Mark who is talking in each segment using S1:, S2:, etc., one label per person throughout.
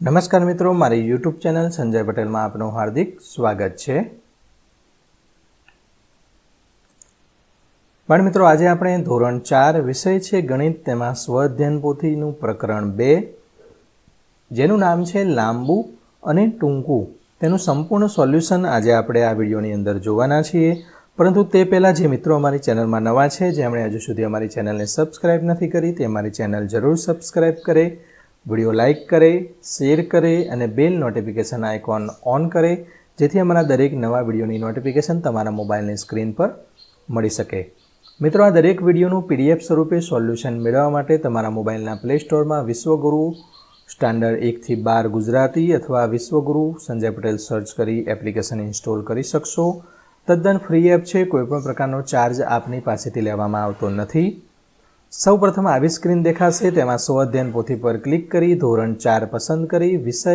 S1: નમસ્કાર મિત્રો, મારી યુટ્યુબ ચેનલ સંજય પટેલમાં આપનું હાર્દિક સ્વાગત છે. પણ મિત્રો, આજે આપણે ધોરણ ચાર વિષય છે ગણિત, તેમાં સ્વઅધ્યયન પોથીનું પ્રકરણ બે. જેનું નામ છે લાંબુ અને ટૂંકું. તેનું સંપૂર્ણ સોલ્યુશન આજે આપણે આ વિડીયોની અંદર જોવાના છીએ. પરંતુ તે પહેલાં જે મિત્રો અમારી ચેનલમાં નવા છે, જેમણે હજુ સુધી અમારી ચેનલને સબસ્ક્રાઇબ નથી કરી, તે અમારી ચેનલ જરૂર સબસ્ક્રાઇબ કરે. વીડિયો લાઇક કરે, શેર કરે અને બેલ નોટિફિકેશન આઇકોન ઓન કરે, જેથી અમારા દરેક નવા વિડીયોની નોટિફિકેશન તમારા મોબાઈલની સ્ક્રીન પર મળી શકે. મિત્રો, આ દરેક વિડીયોનું પીડીએફ સ્વરૂપે સોલ્યુશન મેળવવા માટે તમારા મોબાઈલના પ્લે સ્ટોરમાં વિશ્વગુરુ સ્ટાન્ડર્ડ એકથી બાર ગુજરાતી અથવા વિશ્વગુરુ સંજય પટેલ સર્ચ કરી એપ્લિકેશન ઇન્સ્ટોલ કરી શકશો. તદ્દન ફ્રી એપ છે કોઈપણ પ્રકારનો ચાર્જ આપની પાસેથી લેવામાં આવતો નથી. સૌ પ્રથમ આવી સ્ક્રીન દેખાશે, તેમાં સ્વઅધ્યયન પોથી પર ક્લિક કરી, ધોરણ ચાર પસંદ કરી, વિષય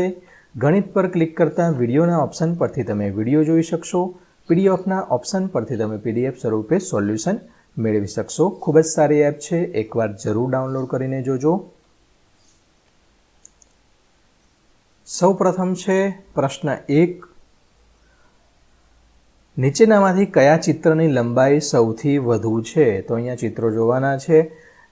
S1: ગણિત પર ક્લિક કરતાં વિડીયોના ઓપ્શન પરથી તમે વીડિયો જોઈ શકશો. પીડીએફના ઓપ્શન પરથી તમે પીડીએફ સ્વરૂપે સોલ્યુશન મેળવી શકશો. ખૂબ જ સારી એપ છે, એકવાર જરૂર ડાઉનલોડ કરીને જોજો. સૌ પ્રથમ છે પ્રશ્ન એક. નીચેનામાંથી કયા ચિત્રની લંબાઈ સૌથી વધુ છે? તો અહીંયા ચિત્રો જોવાના છે.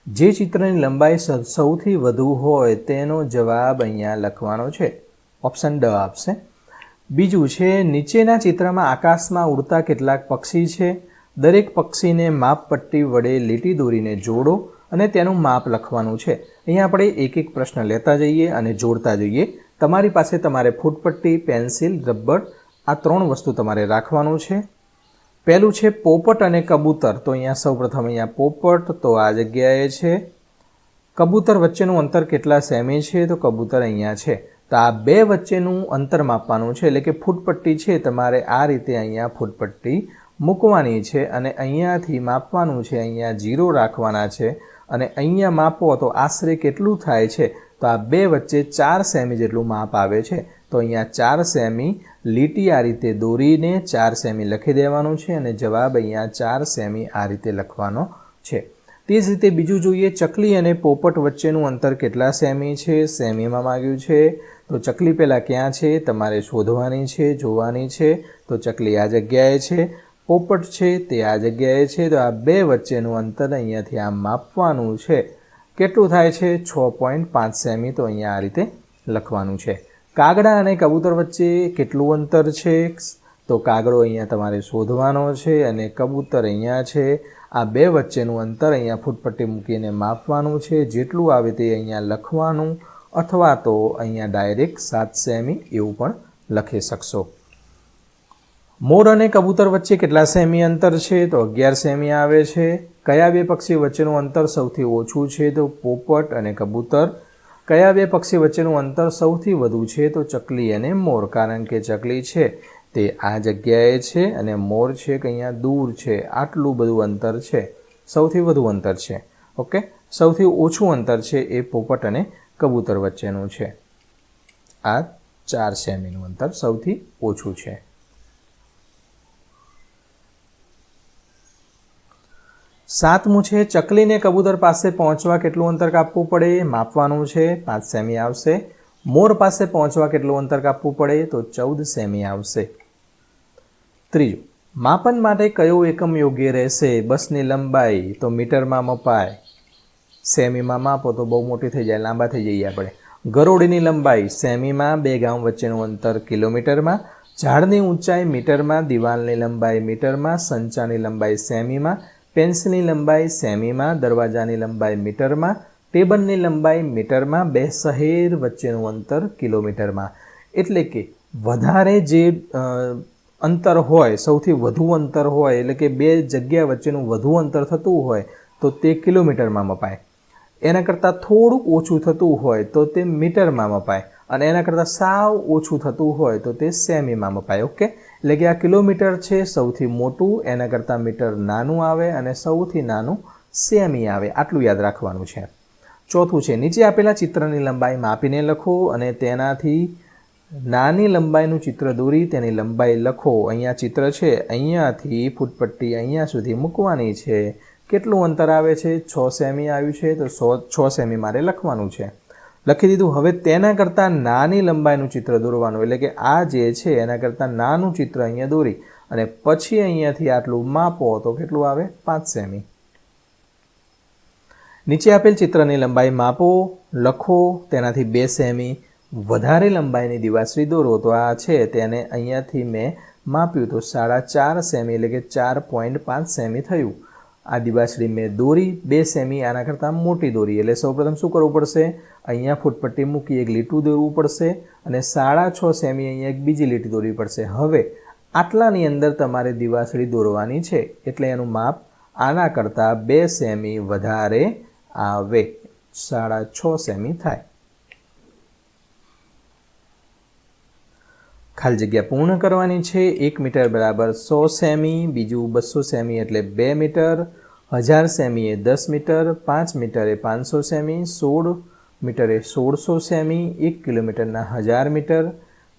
S1: જે ચિત્રની લંબાઈ સૌથી વધુ હોય તેનો જવાબ અહીંયા લખવાનો છે. ઓપ્શન ડ આપશે. બીજું છે, નીચેના ચિત્રમાં આકાશમાં ઉડતા કેટલાક પક્ષી છે. દરેક પક્ષીને માપપટ્ટી વડે લીટી દોરીને જોડો અને તેનું માપ લખવાનું છે. અહીંયા આપણે એક એક પ્રશ્ન લેતા જઈએ અને જોડતા જઈએ. તમારી પાસે તમારે ફૂટપટ્ટી, પેન્સિલ, રબર આ ત્રણ વસ્તુ તમારે રાખવાનું છે. પહેલું છે પોપટ અને કબૂતર. તો અહીંયા સૌપ્રથમ અહીંયા પોપટ, તો આ જગ્યાએ છે. કબૂતર વચ્ચેનું અંતર કેટલા સેમી છે? તો કબૂતર અહીંયા છે. તો આ બે વચ્ચેનું અંતર માપવાનું છે. એટલે કે ફૂટપટ્ટી છે, તમારે આ રીતે અહીંયા ફૂટપટ્ટી મૂકવાની છે અને અહીંયાથી માપવાનું છે, અહીંયા જીરો રાખવાના છે. અને અહીંયા માપો તો આશરે કેટલું થાય છે? તો આ બે વચ્ચે ચાર સેમી જેટલું માપ આવે છે. તો અહીંયા ચાર સેમી લીટી આ રીતે દોરીને ચાર સેમી લખી દેવાનું છે અને જવાબ અહીંયા ચાર સેમી આ રીતે લખવાનો છે. તે જ રીતે બીજું જોઈએ, ચકલી અને પોપટ વચ્ચેનું અંતર કેટલા સેમી છે? સેમીમાં માગ્યું છે. તો ચકલી પહેલાં ક્યાં છે? તમારે શોધવાની છે, જોવાની છે. તો ચકલી આ જગ્યાએ છે, પોપટ છે, તે આ જગ્યાએ છે. તો આ બે વચ્ચેનું અંતર અહીંયાથી આમ માપવાનું છે. કેટલું થાય છે? છ પોઈન્ટ પાંચ સેમી. તો અહીંયા આ રીતે લખવાનું છે. કાગડા અને કબૂતર વચ્ચે કેટલું અંતર છે? તો કાગડો અહીંયા તમારે શોધવાનો છે અને કબૂતર અહીંયા છે. આ બે વચ્ચેનું અંતર અહીંયા ફૂટપટ્ટી મૂકીને માપવાનું છે. જેટલું આવે તે અહીંયા લખવાનું અથવા તો અહીંયા ડાયરેક્ટ સાત સેમી એવું પણ લખી શકશો. મોર અને કબૂતર વચ્ચે કેટલા સેમી અંતર છે? તો અગિયાર સેમી આવે છે. કયા બે પક્ષી વચ્ચેનું અંતર સૌથી ઓછું છે? તો પોપટ અને કબૂતર. કયા બે પક્ષી વચ્ચેનું અંતર સૌથી વધુ છે તો ચકલી અને મોર? કારણ કે ચકલી છે તે આ જગ્યાએ છે અને મોર છે કે અહીંયા દૂર છે. આટલું બધું અંતર છે. સૌથી વધુ અંતર છે. ઓકે? સૌથી ઓછું અંતર છે એ પોપટ અને કબૂતર વચ્ચેનું છે. આ ચાર સેમીનું અંતર સૌથી ઓછું છે. સાતમું છે ચકલીને કબૂતર પાસે પહોંચવા કેટલું અંતર કાપવું પડે માપવાનું છે, પાંચ સેમી આવશે. મોર પાસે પહોંચવા કેટલું અંતર કાપવું પડે તો ચૌદ સેમી આવશે. ત્રીજું, માપન માટે કયો એકમ યોગ્ય રહેશે? બસની લંબાઈ તો મીટરમાં મપાય. સેમીમાં માપો તો બહુ મોટી થઈ જાય, લાંબા થઈ જઈએ આપણે. ગરોળીની લંબાઈ સેમીમાં બે ગામ વચ્ચેનું અંતર કિલોમીટરમાં. ઝાડની ઊંચાઈ મીટરમાં, દિવાલની લંબાઈ મીટરમાં સંચાની લંબાઈ સેમીમાં. પેન્સિલની લંબાઈ સેમીમાં, દરવાજાની લંબાઈ મીટરમાં, ટેબલની લંબાઈ મીટરમાં, બે શહેર વચ્ચેનું અંતર કિલોમીટરમાં. એટલે કે વધારે જે અંતર હોય, સૌથી વધુ અંતર હોય, એટલે કે બે જગ્યા વચ્ચેનું વધુ અંતર થતું હોય, તો તે કિલોમીટરમાં મપાય. એના કરતાં થોડુંક ઓછું થતું હોય, તો તે મીટરમાં મપાય. અને એના કરતાં સાવ ઓછું થતું હોય, તો તે સેમીમાં મપાય. ઓકે? એટલે કે આ કિલોમીટર છે, સૌથી મોટું, એના કરતાં મીટર નાનું આવે અને સૌથી નાનું સેમી આવે, આટલું યાદ રાખવાનું છે. ચોથું છે, નીચે આપેલા ચિત્રની લંબાઈ માપીને લખો અને તેનાથી નાની લંબાઈનું ચિત્ર દોરી, તેની લંબાઈ લખો. અહીંયા ચિત્ર છે, અહીંયાથી ફૂટપટ્ટી અહીંયા સુધી મૂકવાની છે. કેટલું અંતર આવે છે? છ સેમી આવ્યું છે, તો સો, છ સેમી મારે લખવાનું છે. લખી દીધું, હવે તેના કરતાં નાની લંબાઈનું ચિત્ર દોરવાનું. એટલે કે આ જે છે, એના કરતાં નાનું ચિત્ર અહીંયા દોરી અને પછી અહીંયાથી આટલું માપો તો કેટલું આવે? પાંચ સેમી. નીચે આપેલ ચિત્રની લંબાઈ માપો, લખો, તેનાથી બે સેમી. વધારે લંબાઈની દિવાસળી દોરો તો આ છે, તેને અહીંયાથી મેં માપ્યું તો સાડા ચાર સેમી, એટલે કે ચાર પોઈન્ટ પાંચ સેમી થયું. આ દિવાસળી મેં દોરી, બે સેમી, આના કરતાં મોટી દોરી. એટલે સૌપ્રથમ શું કરવું પડશે? અહીંયા ફૂટપટ્ટી મૂકી એક લીટું દોરવું પડશે અને સાડા છ સેમી અહીંયા એક બીજી લીટી દોરવી પડશે. હવે, આટલાની અંદર તમારે દિવાસળી દોરવાની છે, એટલે એનું માપ આના કરતાં બે સેમી વધારે આવે. સાડા છ સેમી થાય. ખાલી જગ્યા પૂર્ણ કરવાની છે. એક મીટર બરાબર સો સેમી, બીજું બસો સેમી એટલે બે મીટર, હજાર સેમીએ દસ મીટર, પાંચ મીટરે પાંચસો સેમી, સોળ મીટરે સોળસો સેમી, એક કિલોમીટરના હજાર મીટર,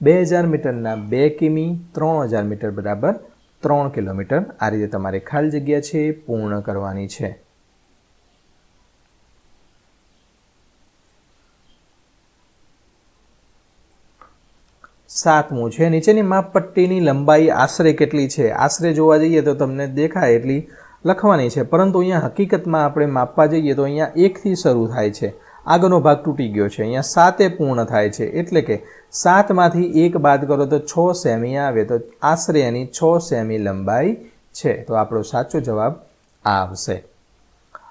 S1: બે હજાર મીટરના બે કિમી, ત્રણ હજાર મીટર બરાબર ત્રણ કિલોમીટર આ રીતે તમારે ખાલી જગ્યા છે પૂર્ણ કરવાની છે. સાતમું છે. નીચેની માપપટ્ટીની લંબાઈ આશરે કેટલી છે? આશરે જોવા જઈએ તો તમને દેખાય એટલી લખવાની છે. પરંતુ અહીંયા હકીકતમાં આપણે માપવા જઈએ તો અહીંયા એકથી શરૂ થાય છે. આગળનો ભાગ તૂટી ગયો છે. અહીંયા સાતે પૂર્ણ થાય છે. એટલે કે સાતમાંથી એક બાદ કરો તો છ સેમી આવે તો આશરે એની છ સેમી લંબાઈ છે. તો આપણો સાચો જવાબ આવશે.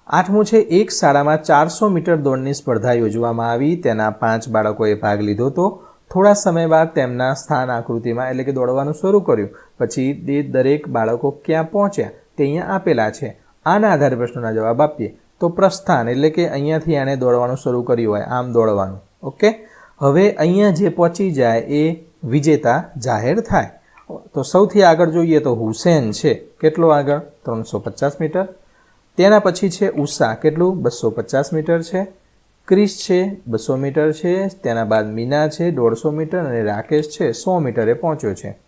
S1: આઠમું છે, એક શાળામાં ચારસો મીટર દોડની સ્પર્ધા યોજવામાં આવી. તેના પાંચ બાળકોએ ભાગ લીધો તો થોડા સમય બાદ તેમના સ્થાન આકૃતિમાં એટલે કે દોડવાનું શરૂ કર્યું. પછી તે દરેક બાળકો ક્યાં પહોંચ્યા તે અહીંયા આપેલા છે. આના આધારે પ્રશ્નોના જવાબ આપીએ. તો પ્રસ્થાન એટલે કે અહીંયાથી આને દોડવાનું શરૂ કર્યું હોય, આમ દોડવાનું. ઓકે? હવે અહીંયા જે પહોંચી જાય એ વિજેતા જાહેર થાય. તો સૌથી આગળ જોઈએ તો હુસેન છે. કેટલો આગળ? ત્રણસો પચાસ મીટર. તેના પછી છે ઉષા. કેટલું? બસો પચાસ મીટર છે. ક્રિસ છે, બસો મીટર છે, તેના બાદ મીના છે, દોઢસો મીટર અને રાકેશ છે, સો મીટરે પહોંચ્યો છે.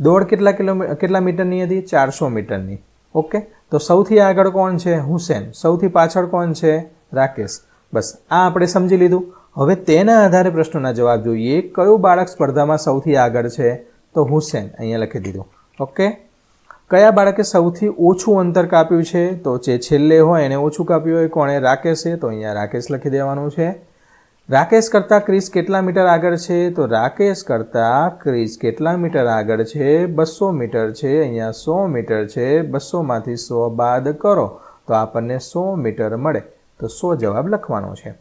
S1: દોડ કેટલા કિલોમીટર કેટલા મીટરની હતી? ચારસો મીટરની. ઓકે? તો સૌથી આગળ કોણ છે? હુસેન. સૌથી પાછળ કોણ છે? રાકેશ. બસ, આ આપણે સમજી લીધું. હવે તેના આધારે પ્રશ્નોના જવાબ જોઈએ, કયું બાળક સ્પર્ધામાં સૌથી આગળ છે? તો હુસેન, અહીંયા લખી દીધું. ઓકે? કયા બાળકે સૌથી ઓછું અંતર કાપ્યું છે? તો જે છેલ્લે હોય એને ઓછું કાપ્યું હોય કોણે? રાકેશે. તો અહીંયા રાકેશ લખી દેવાનું છે. રાકેશ કરતાં ક્રિસ કેટલા મીટર આગળ છે? તો રાકેશ કરતાં ક્રિસ કેટલા મીટર આગળ છે? બસો મીટર છે. અહીંયા સો મીટર છે. બસોમાંથી સો બાદ કરો તો આપણને સો મીટર મળે. તો સો જવાબ લખવાનો છે.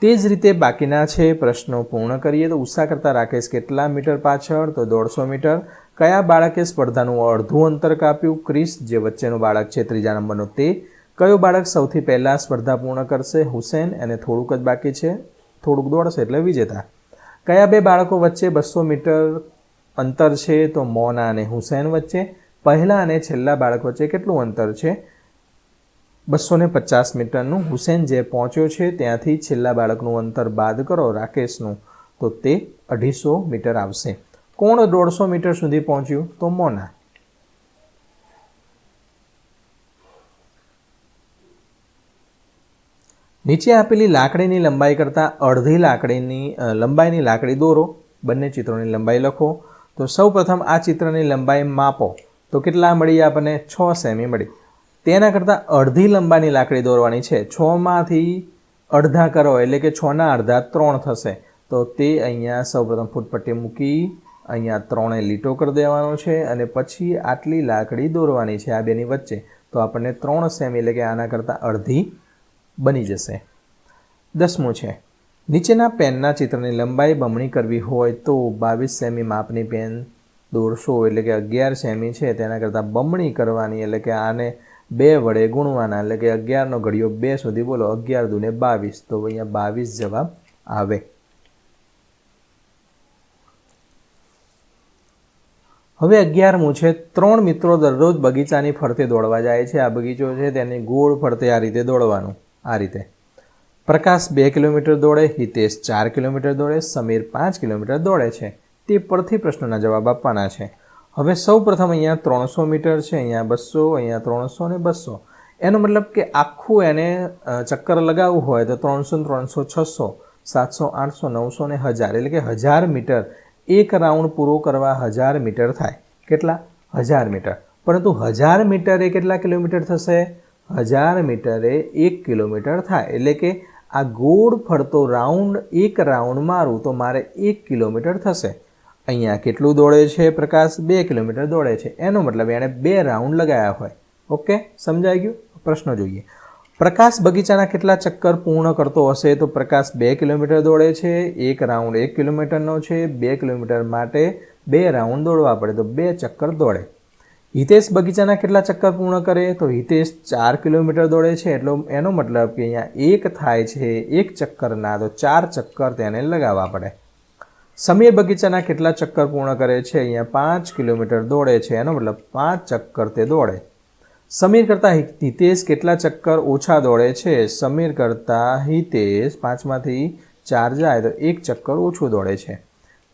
S1: તે જ રીતે બાકીના છે. પ્રશ્નો પૂર્ણ કરીએ તો ઉષા કરતાં રાકેશ કેટલા મીટર પાછળ? તો દોઢસો મીટર. કયા બાળકે સ્પર્ધાનું અડધું અંતર કાપ્યું? ક્રિસ જે વચ્ચેનું બાળક છે ત્રીજા નંબરનો તે, કયો બાળક સૌથી પહેલાં સ્પર્ધા પૂર્ણ કરશે? હુસેન, એને થોડુંક જ બાકી છે. થોડુંક દોડશે એટલે વિજેતા. કયા બે બાળકો વચ્ચે બસો મીટર અંતર છે? તો મોના અને હુસેન વચ્ચે. પહેલાં અને છેલ્લા બાળક વચ્ચે કેટલું અંતર છે? બસો ને પચાસ મીટરનું. હુસેન જે પહોંચ્યો છે, ત્યાંથી છેલ્લા બાળકનું અંતર બાદ કરો, રાકેશનું. તો તે અઢીસો મીટર આવશે. કોણ દોઢસો મીટર સુધી પહોંચ્યું? તો મોના. નીચે આપેલી લાકડીની લંબાઈ કરતાં અડધી લાકડીની લંબાઈની લાકડી દોરો. બંને ચિત્રોની લંબાઈ લખો. તો સૌ પ્રથમ આ ચિત્રની લંબાઈ માપો. તો કેટલા મળી આપણને? છ સેમી મળી. તેના કરતાં અડધી લંબાઈની લાકડી દોરવાની છે. છમાંથી અડધા કરો, એટલે કે છના અડધા ત્રણ થશે. તો તે અહીંયા સૌપ્રથમ ફૂટપટ્ટી મૂકી અહીંયા ત્રણે લીટો કરી દેવાનો છે અને પછી આટલી લાકડી દોરવાની છે આ બેની વચ્ચે. તો આપણને ત્રણ સેમી એટલે કે આના કરતાં અડધી બની જશે. દસમું છે. નીચેના પેનના ચિત્રની લંબાઈ બમણી કરવી હોય તો બાવીસ સેમી માપની પેન દોરશો એટલે કે અગિયાર સેમી છે. તેના કરતાં બમણી કરવાની એટલે કે આને બે વડે ગુણવાના એટલે કે અગિયારનો ઘડિયો બે સુધી બોલો અગિયાર દુને બાવીસ. તો અહીંયા બાવીસ જવાબ આવે. હવે અગિયારમું છે, ત્રણ મિત્રો દરરોજ બગીચાની ફરતે દોડવા જાય છે. આ બગીચો છે, તેની ગોળ ફરતે આ રીતે દોડવાનું, આ રીતે. પ્રકાશ બે કિલોમીટર દોડે, હિતેશ ચાર કિલોમીટર દોડે, સમીર પાંચ કિલોમીટર દોડે છે. તે પરથી પ્રશ્નના જવાબ આપવાના છે. હવે સૌ પ્રથમ અહીંયા ત્રણસો મીટર છે, અહીંયા બસો, અહીંયા ત્રણસો ને બસો. એનો મતલબ કે આખું એને ચક્કર લગાવવું હોય તો ત્રણસો ત્રણસો, છસો, સાતસો, આઠસો, નવસો ને હજાર, એટલે કે હજાર મીટર એક રાઉન્ડ પૂરો કરવા હજાર મીટર થાય. કેટલા? હજાર મીટર. પરંતુ હજાર મીટરે કેટલા કિલોમીટર થશે? હજાર મીટરે એક કિલોમીટર થાય. એટલે કે આ ગોળ ફરતો રાઉન્ડ, એક રાઉન્ડ મારું તો મારે એક કિલોમીટર થશે. અહીંયા કેટલું દોડે છે પ્રકાશ? બે કિલોમીટર દોડે છે. એનો મતલબ એણે બે રાઉન્ડ લગાવ્યા હોય. ઓકે? સમજાઈ ગયું? પ્રશ્ન જોઈએ. પ્રકાશ બગીચાના કેટલા ચક્કર પૂર્ણ કરતો હશે તો પ્રકાશ બે કિલોમીટર દોડે છે, એક રાઉન્ડ એક કિલોમીટરનો છે, બે કિલોમીટર માટે બે રાઉન્ડ દોડવા પડે તો બે ચક્કર દોડે. હિતેશ બગીચાના કેટલા ચક્કર પૂર્ણ કરે તો હિતેશ ચાર કિલોમીટર દોડે છે, એટલો એનો મતલબ કે અહીંયા એક થાય છે, એક ચક્કરના તો ચાર ચક્કર તેને લગાવવા પડે. સમીર બગીચાના કેટલા ચક્કર પૂર્ણ કરે છે, અહીંયા પાંચ કિલોમીટર દોડે છે, એનો મતલબ પાંચ ચક્કર તે દોડે. સમીર કરતાં હિતેશ કેટલા ચક્કર ઓછા દોડે છે? સમીર કરતાં હિતેશ પાંચમાંથી ચાર જાય તો એક ચક્કર ઓછું દોડે છે.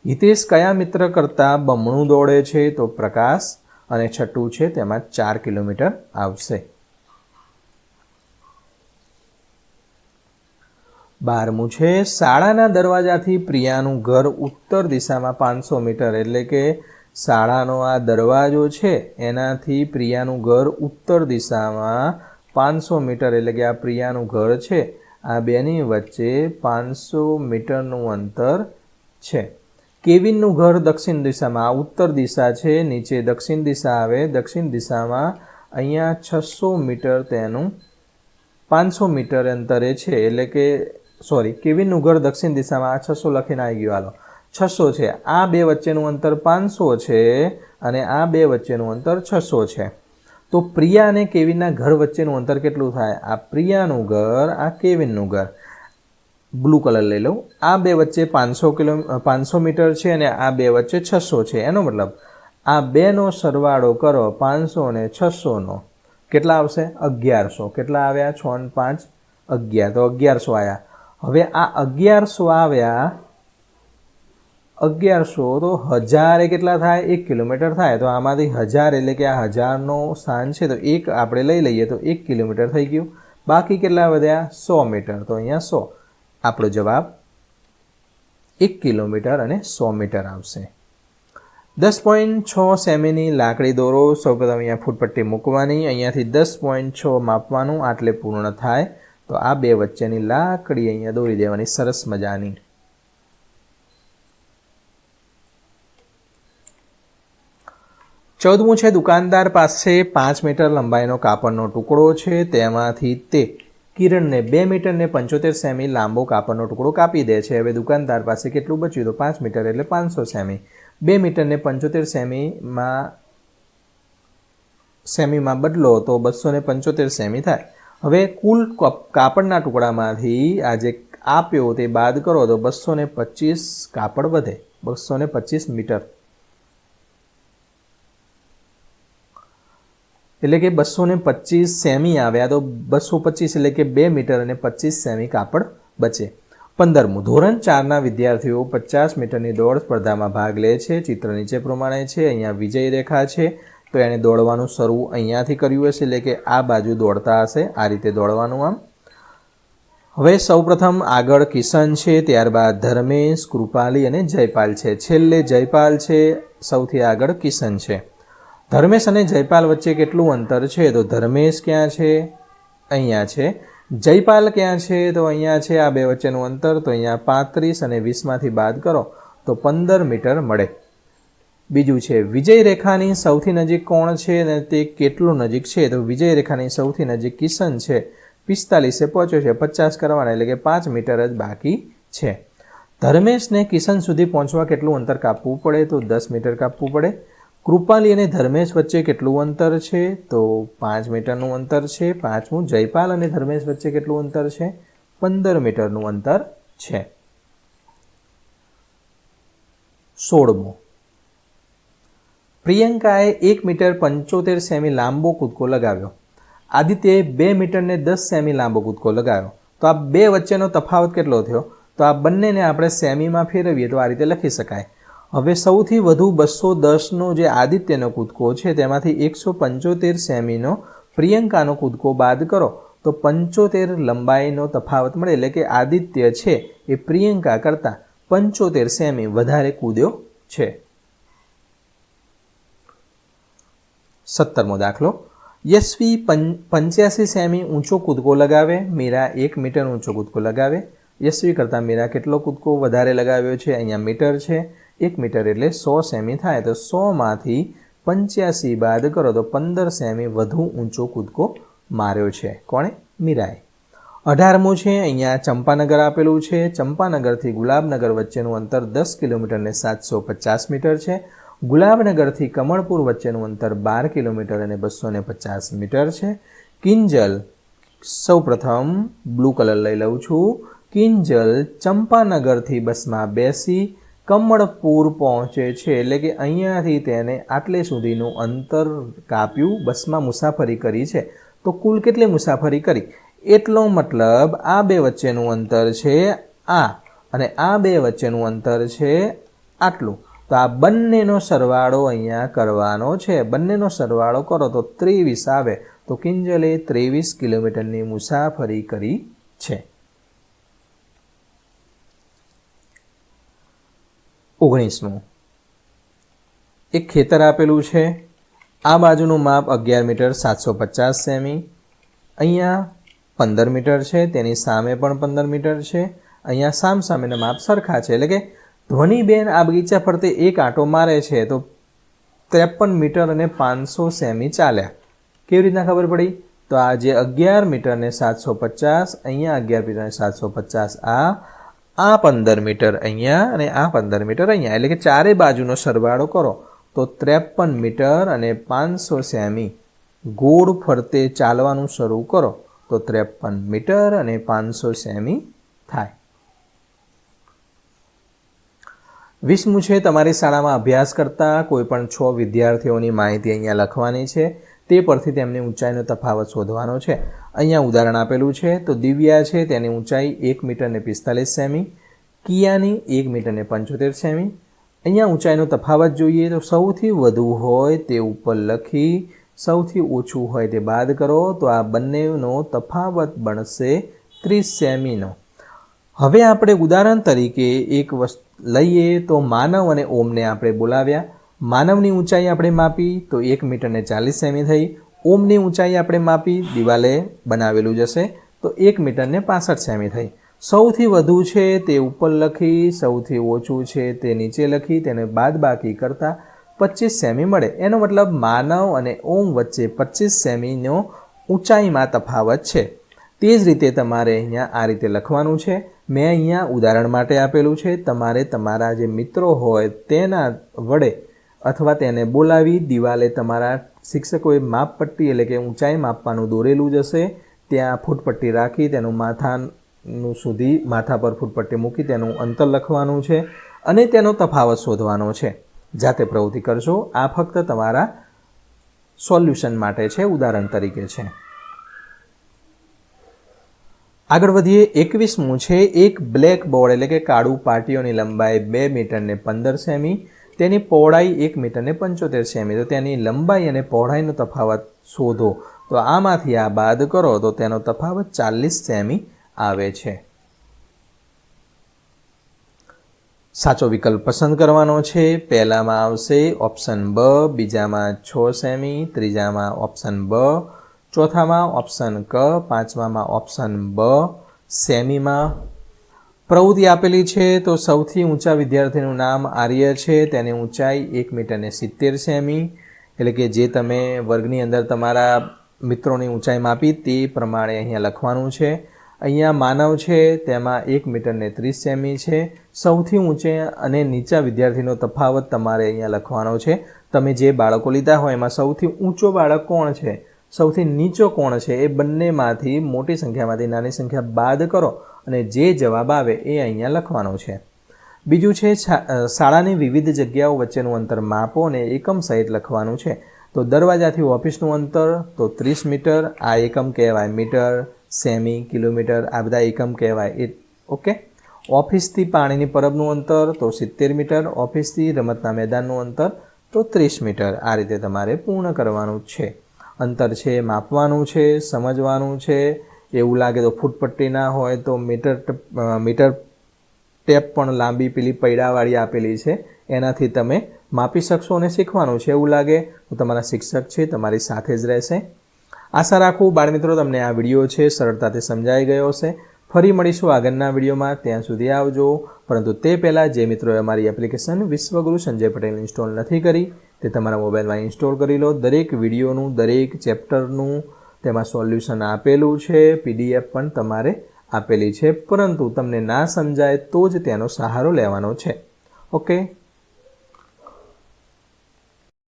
S1: હિતેશ કયા મિત્ર કરતાં બમણું દોડે છે તો પ્રકાશ અને છઠ્ઠું છે તેમાં ચાર કિલોમીટર આવશે. બારમું છે, શાળાના દરવાજાથી પ્રિયાનું ઘર ઉત્તર દિશામાં પાંચસો મીટર એટલે કે શાળાનો આ દરવાજો છે, એનાથી પ્રિયાનું ઘર ઉત્તર દિશામાં પાંચસો મીટર એટલે કે આ પ્રિયાનું ઘર છે, આ બેની વચ્ચે પાંચસો મીટરનું અંતર છે. કેવિનનું ઘર દક્ષિણ દિશામાં, આ ઉત્તર દિશા છે, નીચે દક્ષિણ દિશા આવે, દક્ષિણ દિશામાં અહીંયા છસો મીટર તેનું પાંચસો મીટર અંતરે છે, એટલે કે સોરી કેવિનનું ઘર દક્ષિણ દિશામાં આ છસો લખીને આવી ગયું, હાલો. છસો છે. આ બે વચ્ચેનું અંતર પાંચસો છે અને આ બે વચ્ચેનું અંતર છસો છે. તો પ્રિયા અને કેવિનના ઘર વચ્ચેનું અંતર કેટલું થાય? આ પ્રિયાનું ઘર, આ કેવિનનું ઘર. બ્લુ કલર લઈ લઉં. આ બે વચ્ચે પાંચસો કિલો, પાંચસો મીટર છે અને આ બે વચ્ચે છસો છે. એનો મતલબ આ બેનો સરવાળો કરો પાંચસો ને છસોનો. કેટલા આવશે? અગિયારસો. કેટલા આવ્યા? છ પાંચ. અગિયાર. તો અગિયારસો આવ્યા. હવે આ અગિયારસો આવ્યા અગિયારસો તો હજારે કેટલા થાય? એક કિલોમીટર થાય. તો આમાંથી હજાર એટલે કે આ હજારનો સ્થાન છે, તો એક આપણે લઈ લઈએ તો એક કિલોમીટર થઈ ગયું. બાકી કેટલા વધ્યા? સો મીટર. તો અહીંયા સો. આપણો જવાબ એક કિલોમીટર અને સો મીટર આવશે. દસ પોઈન્ટ છ સેમીની લાકડી દોરો. સૌપ્રથમ અહીંયા ફૂટપટ્ટી મૂકવાની. અહીંયાથી દસ પોઈન્ટ છ માપવાનું. આટલે પૂર્ણ થાય. તો આ બે વચ્ચેની લાકડી અહીંયા દોરી દેવાની. સરસ મજાની. ચૌદમું છે, દુકાનદાર પાસે પાંચ મીટર લંબાઈનો કાપડનો ટુકડો છે. તેમાંથી તે કિરણને બે મીટરને પંચોતેર સેમી લાંબો કાપડનો ટુકડો કાપી દે છે. હવે દુકાનદાર પાસે કેટલું બચ્યું તો પાંચ મીટર એટલે પાંચસો સેમી. બે મીટરને પંચોતેર સેમીમાં સેમીમાં બદલો તો બસો ને પંચોતેર સેમી થાય. હવે કુલ કાપડના ટુકડામાંથી આ જે આપ્યો તે બાદ કરો તો બસો ને પચીસ કાપડ વધે. બસો ને પચીસ મીટર. એટલે કે બસો ને પચીસ સેમી આવ્યા તો બસો પચીસ એટલે કે બે મીટર અને પચીસ સેમી કાપડ બચે. પંદરમું. ધોરણ ચારના વિદ્યાર્થીઓ પચાસ મીટરની દોડ સ્પર્ધામાં ભાગ લે છે. ચિત્ર નીચે પ્રમાણે છે. અહીંયા વિજય રેખા છે. તો એણે દોડવાનું શરૂ અહીંયાથી કર્યું હશે. એટલે કે આ બાજુ દોડતા હશે. આ રીતે દોડવાનું આમ. હવે સૌપ્રથમ આગળ કિશન છે. ત્યારબાદ ધર્મેશ, કૃપાલી અને જયપાલ છે. છેલ્લે જયપાલ છે. સૌથી આગળ કિશન છે. ધર્મેશ અને જયપાલ વચ્ચે કેટલું અંતર છે? તો ધર્મેશ ક્યાં છે? અહીંયા છે. જયપાલ ક્યાં છે? તો અહીંયા છે આ બે વચ્ચેનું અંતર. તો અહીંયા પાંત્રીસ અને વીસમાંથી બાદ કરો, તો પંદર મીટર મળે. બીજું છે, વિજય રેખાની સૌથી નજીક કોણ છે અને તે કેટલું નજીક છે? તો વિજય રેખાની સૌથી નજીક કિશન છે. પિસ્તાલીસે પહોંચ્યો છે. પચાસ કરવાના, એટલે કે પાંચ મીટર જ બાકી છે. ધર્મેશને કિશન સુધી પહોંચવા કેટલું અંતર કાપવું પડે? તો દસ મીટર કાપવું પડે. કૃપાલી અને ધર્મેશ વચ્ચે કેટલું અંતર છે? તો પાંચ મીટરનું અંતર છે. પાંચમું, જયપાલ અને ધર્મેશ વચ્ચે કેટલું અંતર છે? પંદર મીટરનું અંતર છે. સોળમું. પ્રિયંકાએ એક મીટર પંચોતેર સેમી લાંબો કૂદકો લગાવ્યો. આદિત્યએ બે મીટરને દસ સેમી લાંબો કૂદકો લગાવ્યો. તો આ બે વચ્ચેનો તફાવત કેટલો થયો? તો આ બંનેને આપણે સેમીમાં ફેરવીએ તો આ રીતે લખી શકાય. હવે સૌથી વધુ બસો દસનો જે આદિત્યનો કૂદકો છે, તેમાંથી એકસો પંચોતેર સેમીનો પ્રિયંકાનો કૂદકો બાદ કરો, તો પંચોતેર લંબાઈનો તફાવત મળે એટલે કે આદિત્ય છે એ પ્રિયંકા કરતાં પંચોતેર સેમી વધારે કૂદ્યો છે. સત્તરમો દાખલો. યશવી પંચ્યાસી સેમી ઊંચો કૂદકો લગાવે, મીરા એક મીટર ઊંચો કૂદકો લગાવે. યશવી કરતાં મીરા કેટલો કૂદકો વધારે લગાવ્યો છે? અહીંયા મીટર છે. એક મીટર એટલે સો સેમી થાય. તો સોમાંથી પંચ્યાસી બાદ કરો તો પંદર સેમી વધુ ઊંચો કૂદકો માર્યો છે. કોણે? મીરાએ. અઢારમું છે, અહીંયા ચંપાનગર આપેલું છે. ચંપાનગરથી ગુલાબનગર વચ્ચેનું અંતર દસ કિલોમીટરને સાતસો પચાસ મીટર છે. ગુલાબનગરથી કમળપુર વચ્ચેનું અંતર બાર કિલોમીટર અને બસો ને પચાસ મીટર છે. કિંજલ સૌપ્રથમ બ્લુ કલર લઈ લઉં છું. કિંજલ, ચંપાનગરથી બસમાં બેસી કમળપુર પહોંચે છે, એટલે કે અહીંયાથી તેને આટલે સુધીનું અંતર કાપ્યું, બસમાં મુસાફરી કરી છે. તો કુલ કેટલી મુસાફરી કરી? એટલો મતલબ આ બે વચ્ચેનું અંતર છે આ, અને આ બે વચ્ચેનું અંતર છે આટલું. તો આ બંનેનો સરવાળો અહીંયા કરવાનો છે. બંનેનો સરવાળો કરો તો ત્રેવીસ આવે. તો કિંજલે ત્રેવીસ કિલોમીટરની મુસાફરી કરી છે. ઓગણીસમું એક ખેતર આપેલું છે. આ બાજુનું માપ અગિયાર મીટર સાતસો પચાસ સેમી. અહીંયા પંદર મીટર છે, તેની સામે પણ પંદર મીટર છે. અહીંયા સામ સામેના માપ સરખા છે, એટલે કે ધ્વનિબેન આ બગીચા ફરતે એક આંટો મારે છે, તો ત્રેપન મીટર અને પાંચસો સેમી ચાલ્યા. કેવી રીતના ખબર પડી? તો આ જે અગિયાર મીટર ને સાતસો પચાસ, અહીંયા અગિયાર મીટર ને સાતસો પચાસ આ આ પંદર મીટર અહીંયા અને આ પંદર મીટર અહીંયા. એટલે કે ચારે બાજુનો સરવાળો કરો. તો ત્રેપન મીટર અને પાંચસો સેમી ગોળ ફરતે ચાલવાનું શરૂ કરો. તો ત્રેપન મીટર અને પાંચસો સેમી થાય. વીસમું છે, તમારી શાળામાં અભ્યાસ કરતા કોઈ પણ છ વિદ્યાર્થીઓની માહિતી અહીંયા લખવાની છે. તે પરથી તેમને ઊંચાઈનો તફાવત શોધવાનો છે. અહીંયા ઉદાહરણ આપેલું છે, તો દિવ્યા છે, તેની ઊંચાઈ એક મીટર ને પિસ્તાલીસ સેમી, કિયાની એક મીટર ને પંચોતેર સેમી. અહીંયા ઊંચાઈનો તફાવત જોઈએ તો સૌથી વધુ હોય તે ઉપર લખી, સૌથી ઓછું હોય તે બાદ કરો, તો આ બંનેનો તફાવત બનશે ત્રીસ સેમીનો. હવે આપણે ઉદાહરણ તરીકે એક વસ્તુ લઈએ, તો માનવ અને ઓમને આપણે બોલાવ્યા. માનવની ઊંચાઈ આપણે માપી તો એક મીટરને ચાલીસ સેમી થઈ. ઓમની ઊંચાઈ આપણે માપી, દિવાલે બનાવેલું જશે તો એક મીટરને પાસઠ સેમી થઈ. સૌથી વધુ છે તે ઉપર લખી, સૌથી ઓછું છે તે નીચે લખી, તેને બાદ બાકી કરતાં પચીસ સેમી મળે. એનો મતલબ માનવ અને ઓમ વચ્ચે પચીસ સેમીનો ઊંચાઈમાં તફાવત છે. તે જ રીતે તમારે અહીંયા આ રીતે લખવાનું છે. મેં અહીંયા ઉદાહરણ માટે આપેલું છે. તમારે તમારા જે મિત્રો હોય તેના વડે અથવા તેને બોલાવી દિવાલે તમારા શિક્ષકોએ માપપટ્ટી એટલે કે ઊંચાઈ માપવાનું દોરેલું જ હશે. ત્યાં ફૂટપટ્ટી રાખી તેનું માથાનું સુધી માથા પર ફૂટપટ્ટી મૂકી તેનું અંતર લખવાનું છે અને તેનો તફાવત શોધવાનો છે. જાતે પ્રવૃત્તિ કરશો. આ ફક્ત તમારા સોલ્યુશન માટે છે, ઉદાહરણ તરીકે છે. આગળ વધીએ. એકવીસમું છે, એક બ્લેક બોર્ડ એટલે કે કાળું પાટીઓની લંબાઈ બે મીટરને પંદર સેમી તેની પહોળાઈ એક મીટરને પંચોતેર સેમી. તો તેની લંબાઈ અને પહોળાઈનો તફાવત શોધો. તો આમાંથી આ બાદ કરો, તો તેનો તફાવત ચાલીસ સેમી આવે છે. સાચો વિકલ્પ પસંદ કરવાનો છે. પહેલામાં આવશે ઓપ્શન બ, બીજામાં છ સેમી, ત્રીજામાં ઓપ્શન બ, ચોથામાં ઓપ્શન ક, પાંચમામાં ઓપ્શન બ, સેમીમાં પ્રવૃત્તિ આપેલી છે તો સૌથી ઊંચા વિદ્યાર્થીનું નામ આર્ય છે. તેની ઊંચાઈ એક મીટર ને સિત્તેર સેમી. એટલે કે જે તમે વર્ગની અંદર તમારા મિત્રોની ઊંચાઈ માપી તે પ્રમાણે અહીંયા લખવાનું છે. અહીંયા માનવ છે, તેમાં એક મીટર ને ત્રીસ સેમી છે. સૌથી ઊંચે અને નીચા વિદ્યાર્થીનો તફાવત તમારે અહીંયા લખવાનો છે. તમે જે બાળકો લીધા હોય એમાં સૌથી ઊંચો બાળક કોણ છે? સૌથી નીચો કોણ છે? એ બંનેમાંથી મોટી સંખ્યામાંથી નાની સંખ્યા બાદ કરો. અને જે જવાબ આવે એ અહીંયા લખવાનો છે. બીજું છે શાળાની વિવિધ જગ્યાઓ વચ્ચેનું અંતર માપો અને એકમ સહિત લખવાનું છે. તો દરવાજાથી ઓફિસનું અંતર, તો ત્રીસ મીટર, આ એકમ કહેવાય મીટર, સેમી, કિલોમીટર, આ બધા એકમ કહેવાય એ, ઓકે? ઓફિસથી પાણીની પરબનું અંતર, તો સિત્તેર મીટર, ઓફિસથી રમતના મેદાનનું અંતર, તો ત્રીસ મીટર, આ રીતે તમારે પૂર્ણ કરવાનું છે. અંતર છે, માપવાનું છે, સમજવાનું છે એવું લાગે તો ફૂટપટ્ટી ના હોય તો મીટર મીટર ટેપ પણ લાંબી પેલી પૈડાવાળી આપેલી છે. એનાથી તમે માપી શકશો અને શીખવાનું છે એવું લાગે. તો તમારા શિક્ષક છે, તમારી સાથે જ રહેશે. આશા રાખું બાળમિત્રો તમને આ વીડિયો છે સરળતાથી સમજાઈ ગયો હશે. ફરી મળીશું આગળના વિડીયોમાં. ત્યાં સુધી આવજો. પરંતુ તે પહેલાં જે મિત્રોએ અમારી એપ્લિકેશન વિશ્વગુરુ સંજય પટેલ ઇન્સ્ટોલ નથી કરી, તે તમારા મોબાઈલમાં ઇન્સ્ટોલ કરી લો. દરેક વિડીયોનું, દરેક ચેપ્ટરનું તેમાં સોલ્યુશન આપેલું છે પીડીએફ પણ તમારે આપેલી છે. પરંતુ તમને ના સમજાય તો જ તેનો સહારો લેવાનો છે. ઓકે